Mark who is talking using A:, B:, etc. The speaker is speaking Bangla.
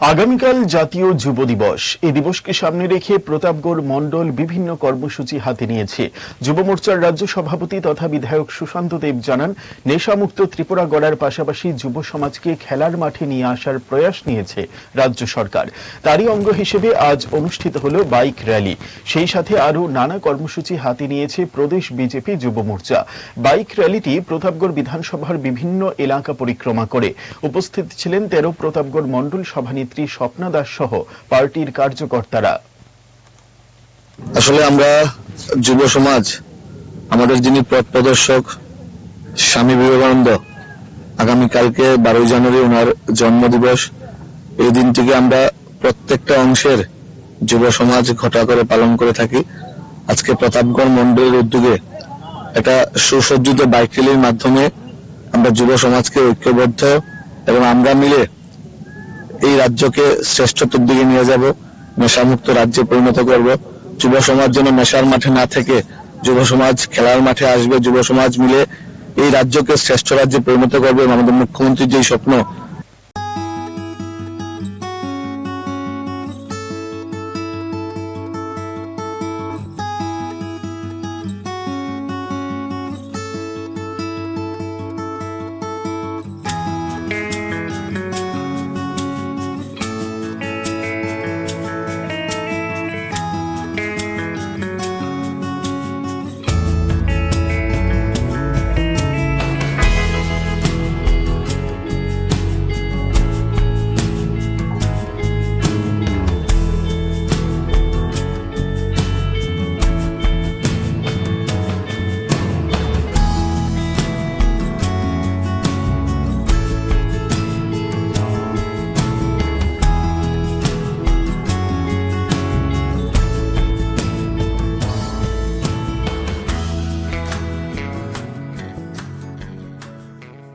A: আগামীকাল জাতীয় যুব দিবস। এই দিবসকে সামনে রেখে প্রতাপগড় মণ্ডল বিভিন্ন কর্মসূচি হাতে নিয়েছে। যুব মোর্চার রাজ্য সভাপতি তথা বিধায়ক সুশান্ত দেব জানান, নেশামুক্ত ত্রিপুরা গড়ার পাশাপাশি যুব সমাজকে খেলার মাঠে নিয়ে আসার প্রয়াস নিয়েছে রাজ্য সরকার। তারই অঙ্গ হিসেবে আজ অনুষ্ঠিত হল বাইক র্যালি। সেই সাথে আরও নানা কর্মসূচি হাতে নিয়েছে প্রদেশ বিজেপি যুব মোর্চা। বাইক র্যালিটি প্রতাপগড় বিধানসভার বিভিন্ন এলাকা পরিক্রমা করে। উপস্থিত ছিলেন তেরো প্রতাপগড় মণ্ডল সভানেত্রী স্বপ্না দাস সহ পার্টির কার্যকর্তারা।
B: আসলে আমরা যুব সমাজ, আমাদের যিনি পথ প্রদর্শক, স্বামী বিবেকানন্দ, আগামীকালকে বারোই জানুয়ারি ওনার জন্মদিবস, এই দিনটিকে আমরা প্রত্যেকটা অংশের যুব সমাজ ঘটা করে পালন করে থাকি। আজকে প্রতাপগড় মন্ডলের উদ্যোগে একটা সুসজ্জিত বাইক র্যালির মাধ্যমে আমরা যুব সমাজকে ঐক্যবদ্ধ এবং আমরা মিলে এই রাজ্যকে শ্রেষ্ঠত্বের দিকে নিয়ে যাব, নেশামুক্ত রাজ্যে পরিণত করব। যুব সমাজ যেন নেশার মাঠে না থেকে, যুব সমাজ খেলার মাঠে আসবে, যুব সমাজ মিলে এই রাজ্যকে শ্রেষ্ঠ রাজ্যে পরিণত করবে। আমাদের মুখ্যমন্ত্রীর যে স্বপ্ন